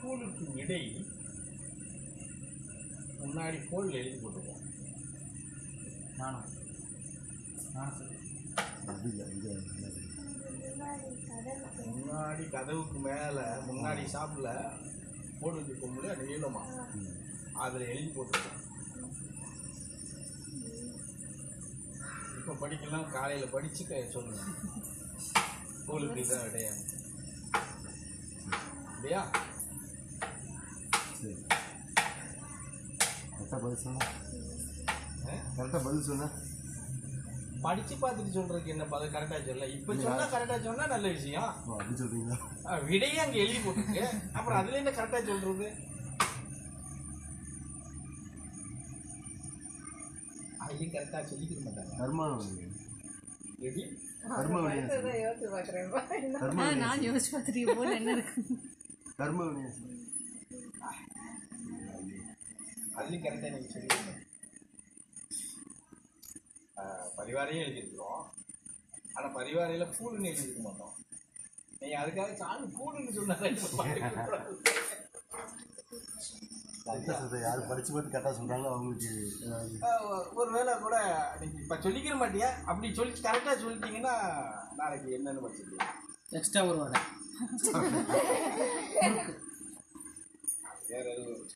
கூலுக்கு விடை முன்னாடி கோலில் எழுதி போட்டுருவோம் நானும். முன்னாடி கதவுக்கு மேலே முன்னாடி ஷாப்பில் போட்டு வைக்க முடியாது நீளமா. அதில் எழுதி போட்டுருக்கோம் இப்போ படிக்கலாம் காலையில் படித்து க சொல்லுங்க. ஸ்கூலுக்கு இதான் விடையா இல்லையா கரெக்டாக பதில் சொன்னா ஆ? கரெக்டாக பதில்? சொன்னா படித்து பார்த்துட்டு சொல்கிறதுக்கு என்ன பதில் கரெக்டாக சொல்ல இப்போ சொன்னால் கரெக்டாக சொன்னால் நல்ல விஷயம். அப்படி சொல்கிறீங்களா ஆ, விடையே அங்கே எழுதி போட்டுருக்கு. அப்புறம் அதில் என்ன கரெக்டாக சொல்கிறது அதுலேயும் கரெக்டாக சொல்லிக்கிற மாட்டாங்க. கர்மானம் எப்படி கர்ம நான் யோசிச்சு பார்த்துட்டு போல என்ன இருக்கு? கர்ம வினையா அதுலேயும் கரெக்டாக நீங்கள் சொல்லிடுங்க பரிவாரையும் எழுதியிருக்கிறோம். ஆனால் பரிவாரையில் கூடுன்னு எழுதியிருக்க மாட்டோம். நீங்கள் அதுக்காக சாமி கூடுன்னு சொன்னா கரெக்டாக சொல்கிறேன் யார் படித்து பார்த்து கரெக்டாக சொல்கிறாங்களோ அவங்களுக்கு ஒரு வேளை கூட நீங்கள் இப்போ சொல்லிக்கிற மாட்டியா? அப்படி சொல்லி கரெக்டாக சொல்லிட்டீங்கன்னா நாளைக்கு என்னன்னு படிச்சுக்கலாம் எக்ஸ்ட்ரா ஒரு எதுவும்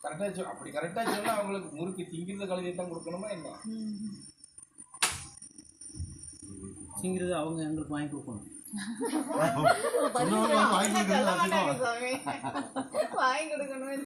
கரெக்டாக சொல் அப்படி கரெக்டாக சொன்னால் அவங்களுக்கு முறுக்கு திங்கிறத கழுதை தான் கொடுக்கணுமா என்ன? திங்கிறது அவங்க எங்களுக்கு வாங்கி கொடுக்கணும். வாங்கி கொடுக்கணும்.